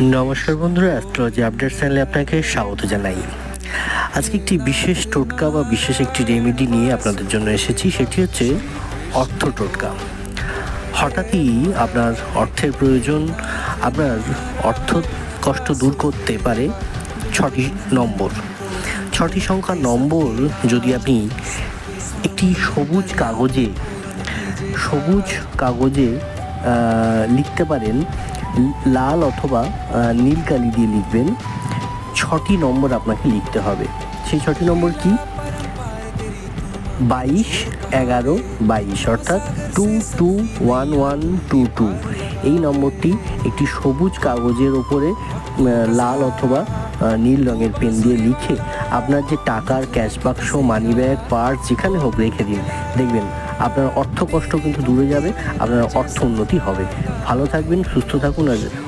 নমস্কার বন্ধুরা astrology update চ্যানেলে আপনাকে স্বাগত জানাই। আজকে একটি বিশেষ টোটকা বা বিশেষ একটি রেমেডি নিয়ে আপনাদের জন্য এসেছি, সেটি হচ্ছে অর্থ টোটকা। হঠাৎই আপনার অর্থের প্রয়োজন, আপনার অর্থ কষ্ট দূর করতে পারে ছটি নম্বর। ছটি সংখ্যার নম্বর যদি আপনি একটি সবুজ কাগজে সবুজ কাগজে লিখতে পারেন লাল অথবা নীল কালি দিয়ে লিখবেন। ছটি নম্বর আপনাকে লিখতে হবে। সেই ছটি নম্বর কি? বাইশ, এগারো, বাইশ, অর্থাৎ two two one one two two এই নম্বরটি একটি সবুজ কাগজের ওপরে লাল অথবা নীল রঙের পেন দিয়ে লিখে আপনার যে টাকার ক্যাশ বাক্স মানি ব্যাগ পার্স যেখানে হোক রেখে দিন। দেখবেন আপনার অর্থ কষ্ট কিন্তু দূরে যাবে, আপনার অর্থ উন্নতি হবে। ভালো থাকবেন, সুস্থ থাকুন, আর